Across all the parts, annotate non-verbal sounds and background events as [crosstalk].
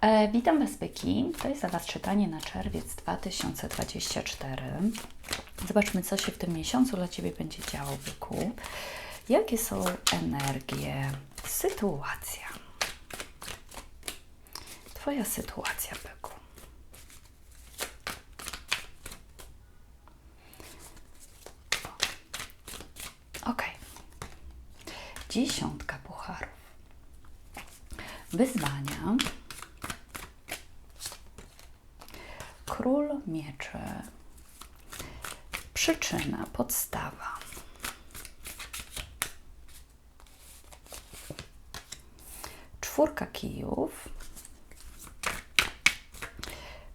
E, witam Was, byki. To jest dla Was czytanie na czerwiec 2024. Zobaczmy, co się w tym miesiącu dla Ciebie będzie działo, byku. Jakie są energie, sytuacja. Twoja sytuacja, byku. Ok. Dziesiątka pucharów. Wyzwania. Król mieczy. Przyczyna, podstawa. Czwórka kijów.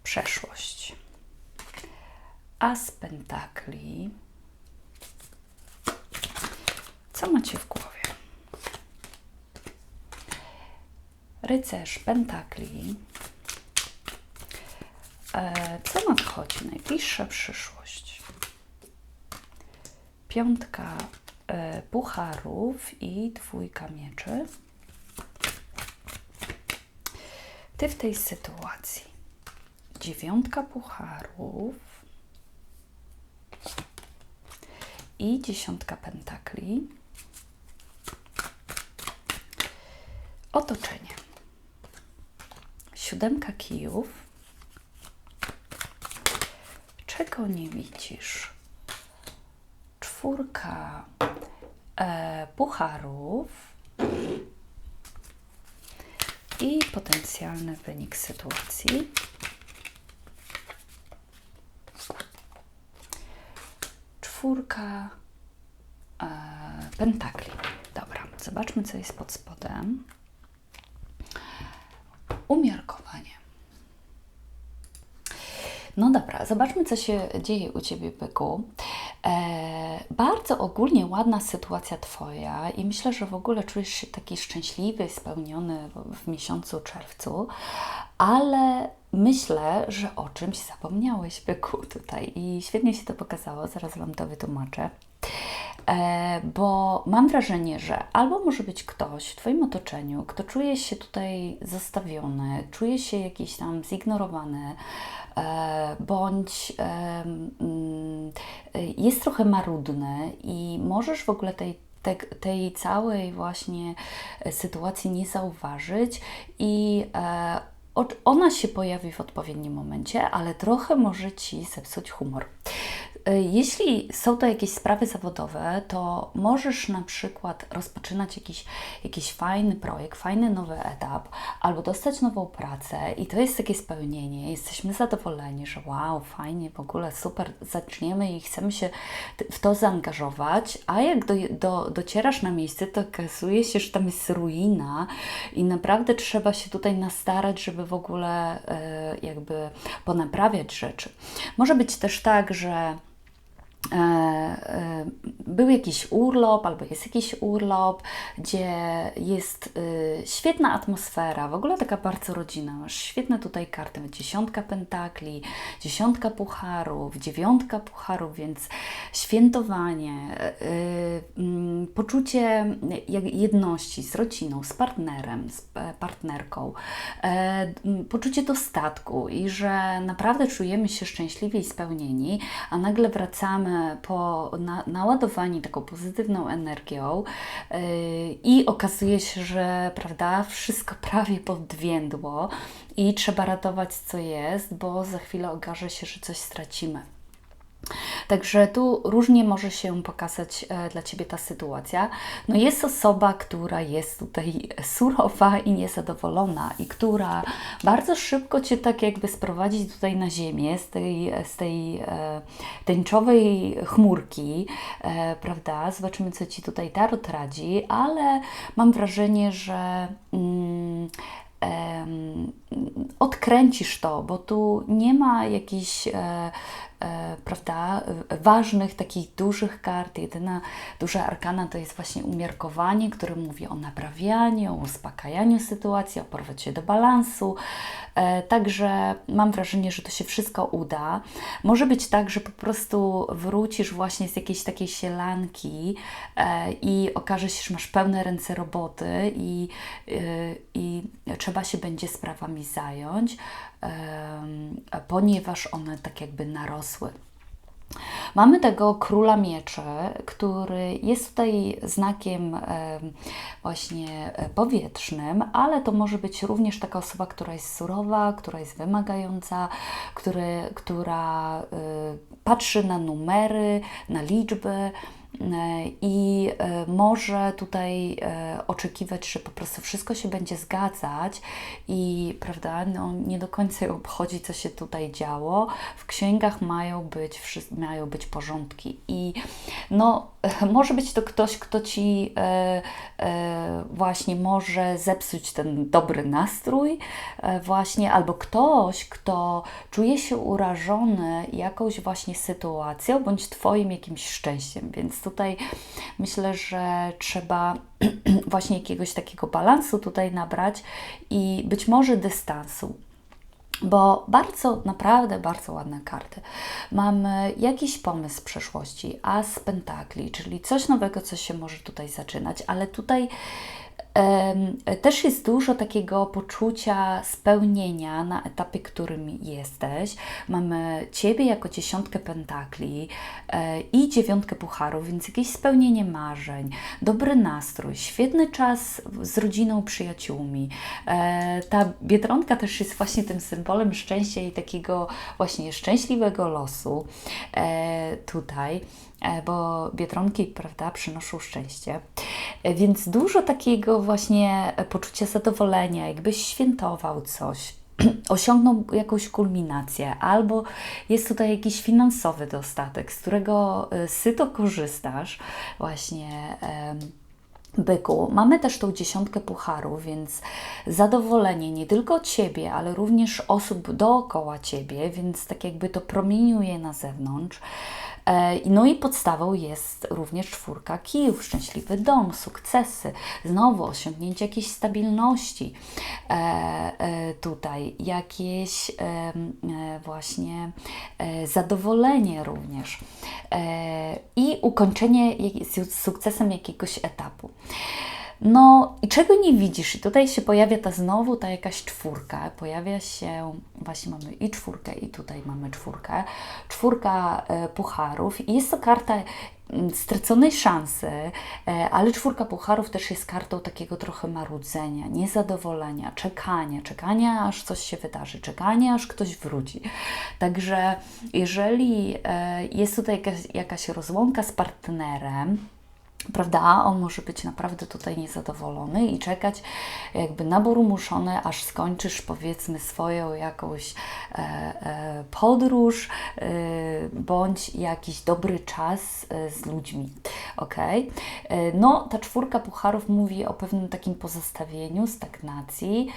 Przeszłość. As pentakli. Co macie w głowie? Rycerz pentakli. E, co nadchodzi? Najbliższa przyszłość. Piątka e, pucharów i dwójka mieczy. Ty w tej sytuacji. Dziewiątka pucharów i dziesiątka pentakli. Otoczenie. Siódemka kijów. Czego nie widzisz? Czwórka e, pucharów i potencjalny wynik sytuacji. Czwórka e, pentakli. Dobra, zobaczmy, co jest pod spodem. Umiarkowanie. No dobra, zobaczmy, co się dzieje u Ciebie, byku. E, bardzo ogólnie ładna sytuacja Twoja i myślę, że w ogóle czujesz się taki szczęśliwy, spełniony w, miesiącu czerwcu, ale myślę, że o czymś zapomniałeś, byku, tutaj i świetnie się to pokazało, zaraz Wam to wytłumaczę. E, bo mam wrażenie, że albo może być ktoś w Twoim otoczeniu, kto czuje się tutaj zostawiony, czuje się jakiś tam zignorowany, bądź mm, jest trochę marudny i możesz w ogóle tej tej całej właśnie sytuacji nie zauważyć i e, ona się pojawi w odpowiednim momencie, ale trochę może Ci zepsuć humor. E, jeśli są to jakieś sprawy zawodowe, to możesz na przykład rozpoczynać jakiś, jakiś fajny projekt, fajny nowy etap, albo dostać nową pracę i to jest takie spełnienie. Jesteśmy zadowoleni, że wow, fajnie, w ogóle super, zaczniemy i chcemy się w to zaangażować, a jak do, do, docierasz na miejsce, to okazuje się, że tam jest ruina i naprawdę trzeba się tutaj nastarać, żeby w ogóle e, jakby ponaprawiać rzeczy. Może być też tak, że był jakiś urlop albo jest jakiś urlop, gdzie jest e, świetna atmosfera, w ogóle taka bardzo rodzina. Masz świetne tutaj karty, dziesiątka pentakli, dziesiątka pucharów, dziewiątka pucharów, więc świętowanie, mm, poczucie jedności z rodziną, z partnerem, z partnerką, poczucie dostatku i że naprawdę czujemy się szczęśliwi i spełnieni, a nagle wracamy po na, naładowani taką pozytywną energią yy, i okazuje się, że prawda, wszystko [laughs] prawie podwiędło i trzeba ratować co jest, bo za chwilę okaże się, że coś stracimy. Także tu różnie może się pokazać e, dla Ciebie ta sytuacja. No jest osoba, która jest tutaj surowa i niezadowolona i która bardzo szybko Cię tak jakby sprowadzi tutaj na ziemię z tej, z tej e, tęczowej chmurki, e, prawda? Zobaczymy, co Ci tutaj Tarot radzi, ale mam wrażenie, że mm, odkręcisz to, bo tu nie ma jakichś e, prawda, ważnych, takich dużych kart. Jedyna duża arkana to jest właśnie umiarkowanie, które mówi o naprawianiu, o uspokajaniu sytuacji, o powrocie do balansu. E, także mam wrażenie, że to się wszystko uda. Może być tak, że po prostu wrócisz właśnie z jakiejś takiej sielanki e, i okaże się, że masz pełne ręce roboty i, e, i trzeba się będzie sprawami zająć, ponieważ one tak jakby narosły. Mamy tego króla mieczy, który jest tutaj znakiem właśnie powietrznym, ale to może być również taka osoba, która jest surowa, która jest wymagająca, który, która y, patrzy na numery, na liczby, i e, może tutaj e, oczekiwać, że po prostu wszystko się będzie zgadzać i prawda, no, nie do końca [laughs] obchodzi, co się tutaj działo. W księgach mają być, mają być porządki i no, [laughs] może być to ktoś, kto ci e, e, właśnie może zepsuć ten dobry nastrój, e, właśnie, albo ktoś, kto czuje się urażony jakąś właśnie sytuacją, bądź Twoim jakimś szczęściem. Więc tutaj myślę, że trzeba [clears throat] właśnie jakiegoś takiego balansu tutaj nabrać i być może dystansu bo bardzo, naprawdę bardzo ładne karty. Mamy jakiś pomysł z przeszłości, as pentakli, czyli coś nowego, co się może tutaj zaczynać, ale tutaj też jest dużo takiego poczucia spełnienia na etapie, którym jesteś. Mamy Ciebie jako dziesiątkę pentakli e, i dziewiątkę pucharów, więc jakieś spełnienie marzeń, dobry nastrój, świetny czas z rodziną, przyjaciółmi. E, ta biedronka też jest właśnie tym symbolem szczęścia i takiego właśnie szczęśliwego losu e, tutaj. Bo biedronki, prawda, przynoszą szczęście. Więc dużo takiego właśnie poczucia zadowolenia, jakbyś świętował coś, [clears throat] osiągnął jakąś kulminację, albo jest tutaj jakiś finansowy dostatek, z którego e, syto korzystasz, właśnie. Byku. Mamy też tą dziesiątkę pucharów, więc zadowolenie nie tylko Ciebie, ale również osób dookoła Ciebie, więc tak jakby to promieniuje na zewnątrz. E, no i podstawą jest również czwórka kijów, szczęśliwy dom, sukcesy, znowu osiągnięcie jakiejś stabilności e, e, tutaj, jakieś właśnie zadowolenie również i ukończenie z sukcesem jakiegoś etapu. No i czego nie widzisz? I tutaj się pojawia ta znowu ta jakaś czwórka. Pojawia się, właśnie mamy i czwórkę, i tutaj mamy czwórkę. Czwórka e, pucharów. I jest to karta mm, straconej szansy, e, ale czwórka pucharów też jest kartą takiego trochę marudzenia, niezadowolenia, czekania, czekania aż coś się wydarzy, czekania aż ktoś wróci. Także jeżeli e, jest tutaj jakaś, jakaś rozłąka z partnerem, prawda? On może być naprawdę tutaj niezadowolony i czekać jakby umuszony, aż skończysz powiedzmy swoją jakąś e, e, podróż e, bądź jakiś dobry czas e, z ludźmi, ok? E, no, ta czwórka pucharów mówi o pewnym takim pozostawieniu, stagnacji,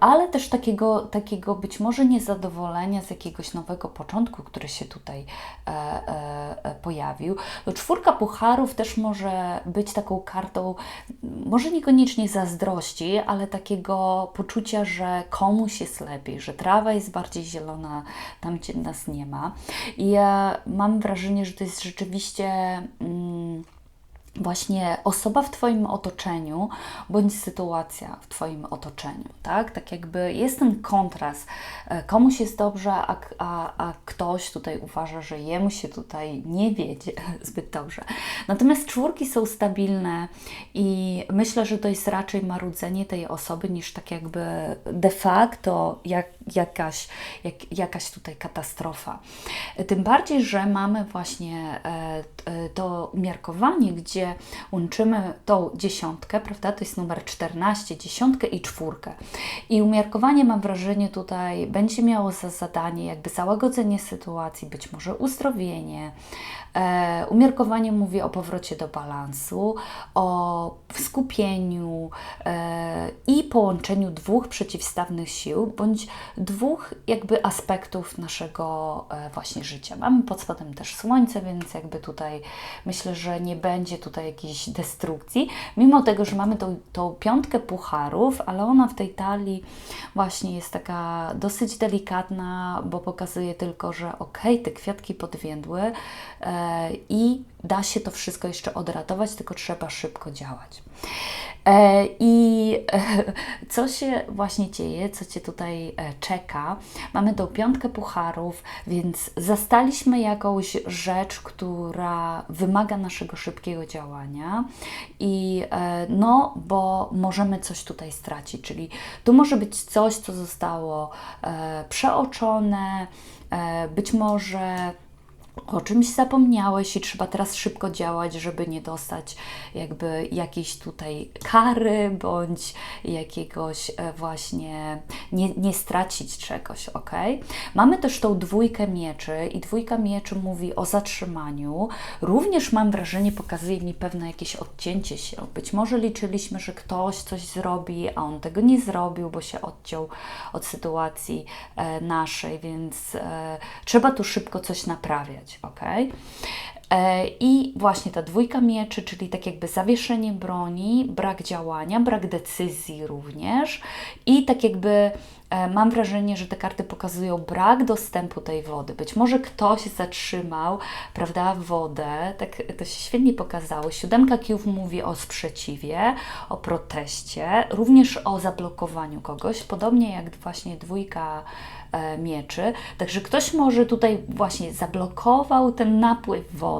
ale też takiego, takiego być może niezadowolenia z jakiegoś nowego początku, który się tutaj e, pojawił. No, czwórka pucharów też może być taką kartą, może niekoniecznie zazdrości, ale takiego poczucia, że komuś jest lepiej, że trawa jest bardziej zielona tam, gdzie nas nie ma. I ja mam wrażenie, że to jest rzeczywiście. Mm, właśnie osoba w Twoim otoczeniu, bądź sytuacja w Twoim otoczeniu, tak? Tak jakby jest ten kontrast. E, komuś jest dobrze, a, a, a ktoś tutaj uważa, że jemu się tutaj nie wiedzie [laughs] zbyt dobrze. Natomiast czwórki są stabilne i myślę, że to jest raczej marudzenie tej osoby niż tak jakby de facto jak, jakaś, jak, jakaś tutaj katastrofa. Tym bardziej, że mamy właśnie e, to umiarkowanie, gdzie łączymy tą dziesiątkę, prawda? To jest numer 14, dziesiątkę i czwórkę. I umiarkowanie, mam wrażenie, tutaj będzie miało za zadanie jakby załagodzenie sytuacji, być może uzdrowienie. E, umiarkowanie mówi o powrocie do balansu, o skupieniu e, i połączeniu dwóch przeciwstawnych sił, bądź dwóch jakby aspektów naszego e, właśnie życia. Mamy pod spodem też słońce, więc jakby tutaj myślę, że nie będzie tutaj jakiejś destrukcji, mimo tego, że mamy tą, tą piątkę pucharów, ale ona w tej talii właśnie jest taka dosyć delikatna, bo pokazuje tylko, że ok, te kwiatki podwiędły e, i da się to wszystko jeszcze odratować, tylko trzeba szybko działać. E, I e, co się właśnie dzieje, co Cię tutaj e, czeka? Mamy tą piątkę pucharów, więc zastaliśmy jakąś rzecz, która wymaga naszego szybkiego działania i no, bo możemy coś tutaj stracić, czyli tu może być coś, co zostało przeoczone, być może o czymś zapomniałeś i trzeba teraz szybko działać, żeby nie dostać jakby jakiejś tutaj kary bądź jakiegoś e, właśnie nie, nie stracić czegoś, ok? Mamy też tą dwójkę mieczy i dwójka mieczy mówi o zatrzymaniu. Również mam wrażenie, pokazuje mi pewne jakieś odcięcie się. Być może liczyliśmy, że ktoś coś zrobi, a on tego nie zrobił, bo się odciął od sytuacji e, naszej, więc e, trzeba tu szybko coś naprawiać ok? E, I właśnie ta dwójka mieczy, czyli tak jakby zawieszenie broni, brak działania, brak decyzji również i tak jakby e, mam wrażenie, że te karty pokazują brak dostępu tej wody. Być może ktoś zatrzymał, prawda, wodę, tak to się świetnie pokazało. Siódemka kijów mówi o sprzeciwie, o proteście, również o zablokowaniu kogoś, podobnie jak właśnie dwójka E, mieczy. Także ktoś może tutaj właśnie zablokował ten napływ wody,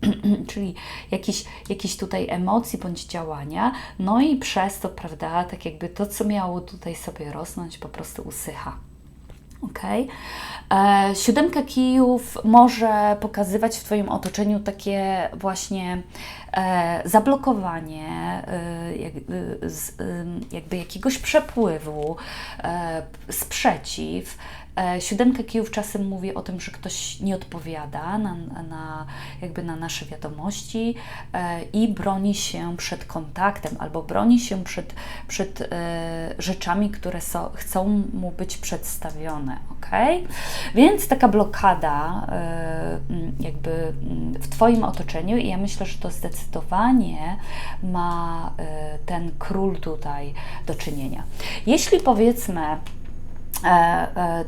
[clears throat] czyli jakiś, jakiś tutaj emocji bądź działania, no i przez to, prawda, tak jakby to, co miało tutaj sobie rosnąć, po prostu usycha. Ok. E, siódemka kijów może pokazywać w Twoim otoczeniu takie właśnie e, zablokowanie e, jak, z, jakby jakiegoś przepływu, e, sprzeciw. E, siódemka kijów czasem mówi o tym, że ktoś nie odpowiada na, na, jakby na nasze wiadomości e, i broni się przed kontaktem albo broni się przed, przed e, rzeczami, które so, chcą mu być przedstawione. ok? Więc taka blokada jakby w Twoim otoczeniu i ja myślę, że to zdecydowanie ma ten król tutaj do czynienia. Jeśli powiedzmy,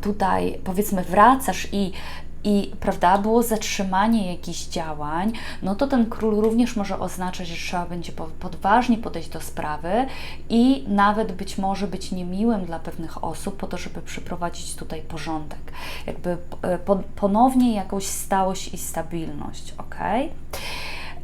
tutaj powiedzmy wracasz i i prawda, było zatrzymanie jakichś działań, no to ten król również może oznaczać, że trzeba będzie podważnie podejść do sprawy i nawet być może być niemiłym dla pewnych osób po to, żeby przyprowadzić tutaj porządek. Jakby e, ponownie jakąś stałość i stabilność, ok?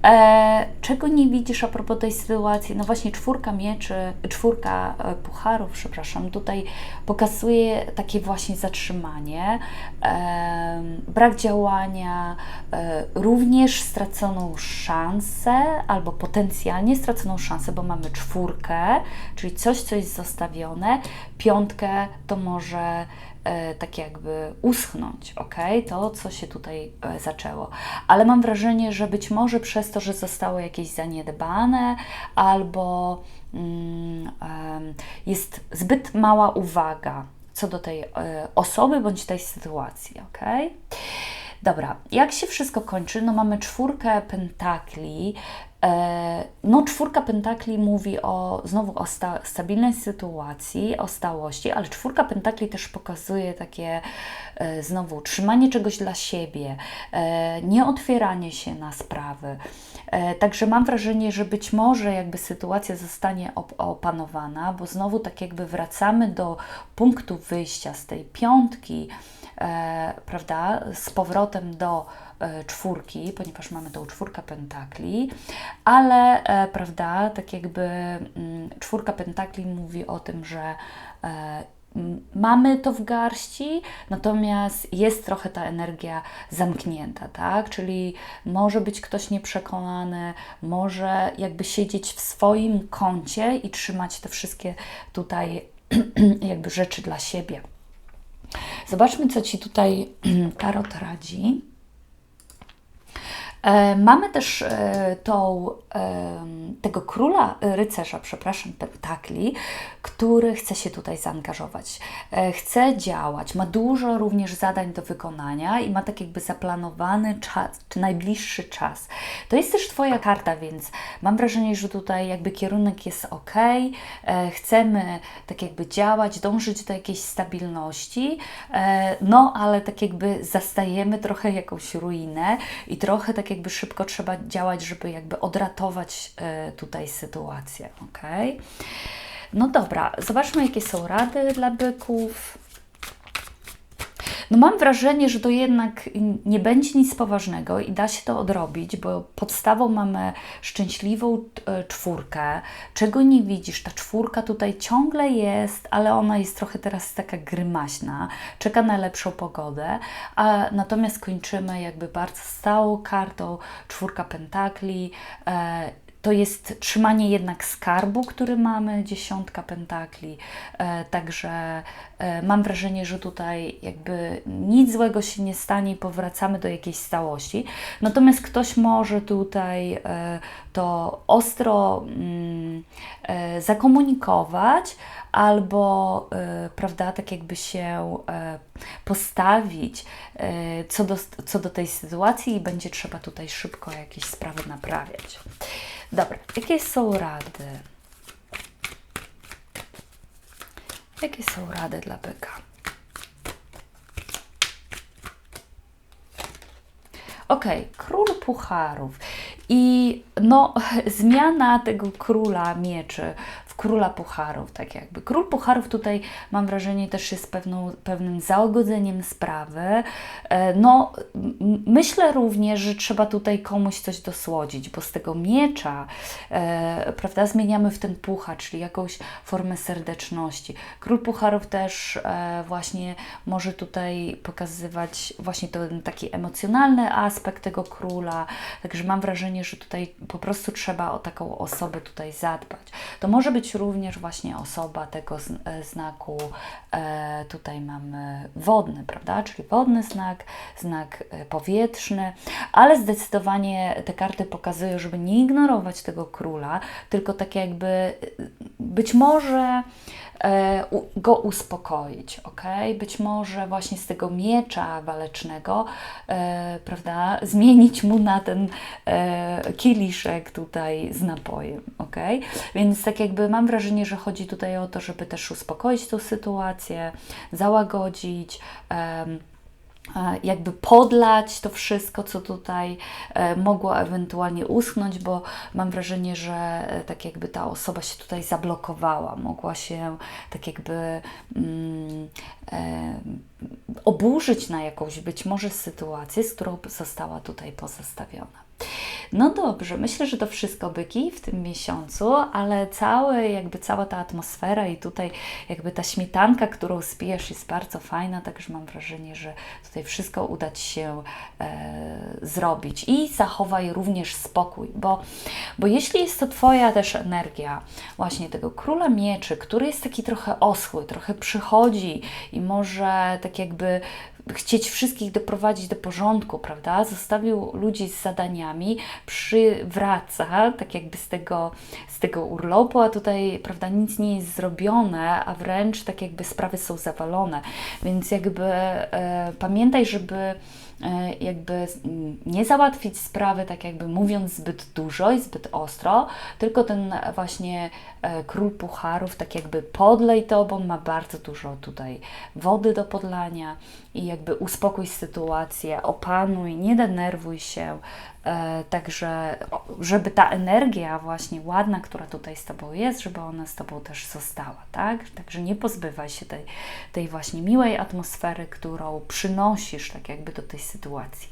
E, czego nie widzisz a propos tej sytuacji? No właśnie czwórka mieczy, czwórka e, pucharów, przepraszam, tutaj pokazuje takie właśnie zatrzymanie, e, brak działania, e, również straconą szansę albo potencjalnie straconą szansę, bo mamy czwórkę, czyli coś, co jest zostawione, piątkę to może tak jakby uschnąć, ok? To, co się tutaj e, zaczęło. Ale mam wrażenie, że być może przez to, że zostało jakieś zaniedbane albo mm, e, jest zbyt mała uwaga co do tej e, osoby bądź tej sytuacji, ok? Dobra, jak się wszystko kończy? No mamy czwórkę pentakli, E, no, czwórka pentakli mówi o znowu o sta stabilnej sytuacji, o stałości, ale czwórka pentakli też pokazuje takie e, znowu trzymanie czegoś dla siebie, e, nie otwieranie się na sprawy. E, także mam wrażenie, że być może jakby sytuacja zostanie op opanowana, bo znowu tak jakby wracamy do punktu wyjścia z tej piątki, e, prawda, z powrotem do E, czwórki, ponieważ mamy tą czwórkę pentakli, ale e, prawda, tak jakby mm, czwórka pentakli mówi o tym, że e, mamy to w garści, natomiast jest trochę ta energia zamknięta, tak? Czyli może być ktoś nieprzekonany, może jakby siedzieć w swoim kącie i trzymać te wszystkie tutaj [clears throat] jakby rzeczy dla siebie. Zobaczmy, co Ci tutaj [clears throat] Tarot radzi. E, mamy też e, tą, e, tego króla rycerza, przepraszam, pentakli, który chce się tutaj zaangażować, chce działać, ma dużo również zadań do wykonania i ma tak jakby zaplanowany czas, czy najbliższy czas. To jest też Twoja karta, więc mam wrażenie, że tutaj jakby kierunek jest ok, chcemy tak jakby działać, dążyć do jakiejś stabilności, no ale tak jakby zastajemy trochę jakąś ruinę i trochę tak jakby szybko trzeba działać, żeby jakby odratować e, tutaj sytuację, ok? No dobra, zobaczmy jakie są rady dla byków. No mam wrażenie, że to jednak nie będzie nic poważnego i da się to odrobić, bo podstawą mamy szczęśliwą e, czwórkę. Czego nie widzisz? Ta czwórka tutaj ciągle jest, ale ona jest trochę teraz taka grymaśna, czeka na lepszą pogodę, a natomiast kończymy jakby bardzo stałą kartą, czwórka pentakli, e, to jest trzymanie jednak skarbu, który mamy, dziesiątka pentakli. E, także e, mam wrażenie, że tutaj jakby nic złego się nie stanie i powracamy do jakiejś stałości. Natomiast ktoś może tutaj e, to ostro mm, e, zakomunikować albo, e, prawda, tak jakby się e, postawić e, co do, co do tej sytuacji i będzie trzeba tutaj szybko jakieś sprawy naprawiać. Dobra, jakie są rady? Jakie są rady dla byka? Ok, król pucharów. I no, [laughs] zmiana tego króla mieczy króla pucharów, tak jakby. Król pucharów tutaj mam wrażenie też jest pewną, pewnym zaogodzeniem sprawy. E, no, myślę również, że trzeba tutaj komuś coś dosłodzić, bo z tego miecza, e, prawda, zmieniamy w ten puchar, czyli jakąś formę serdeczności. Król pucharów też e, właśnie może tutaj pokazywać właśnie ten taki emocjonalny aspekt tego króla, także mam wrażenie, że tutaj po prostu trzeba o taką osobę tutaj zadbać. To może być również właśnie osoba tego e, znaku, e, tutaj mamy wodny, prawda, czyli wodny znak, znak e, powietrzny, ale zdecydowanie te karty pokazują, żeby nie ignorować tego króla, tylko tak jakby być może go uspokoić, ok? Być może właśnie z tego miecza walecznego, e, prawda, zmienić mu na ten e, kieliszek tutaj z napojem, ok? Więc tak jakby mam wrażenie, że chodzi tutaj o to, żeby też uspokoić tą sytuację, załagodzić, E, jakby podlać to wszystko, co tutaj e, mogło ewentualnie uschnąć, bo mam wrażenie, że e, tak jakby ta osoba się tutaj zablokowała, mogła się tak jakby mm, e, oburzyć na jakąś być może sytuację, z którą została tutaj pozostawiona. No dobrze, myślę, że to wszystko byki w tym miesiącu, ale cały, jakby cała ta atmosfera i tutaj jakby ta śmietanka, którą spijesz jest bardzo fajna, także mam wrażenie, że tutaj wszystko uda Ci się e, zrobić. I zachowaj również spokój, bo, bo jeśli jest to Twoja też energia właśnie tego króla mieczy, który jest taki trochę oschły, trochę przychodzi i może tak jakby chcieć wszystkich doprowadzić do porządku, prawda? Zostawił ludzi z zadaniami, przywraca tak jakby z tego, z tego urlopu, a tutaj, prawda, nic nie jest zrobione, a wręcz tak jakby sprawy są zawalone. Więc jakby e, pamiętaj, żeby jakby nie załatwić sprawy, tak jakby mówiąc zbyt dużo i zbyt ostro, tylko ten właśnie e, król pucharów tak jakby podlej to, bo ma bardzo dużo tutaj wody do podlania i jakby uspokój sytuację, opanuj, nie denerwuj się, E, także, żeby ta energia właśnie ładna, która tutaj z Tobą jest, żeby ona z Tobą też została, tak? Także nie pozbywaj się tej, tej właśnie miłej atmosfery, którą przynosisz tak jakby do tej sytuacji.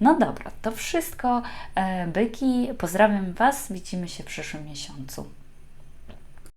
No dobra, to wszystko. E, byki, pozdrawiam Was, widzimy się w przyszłym miesiącu.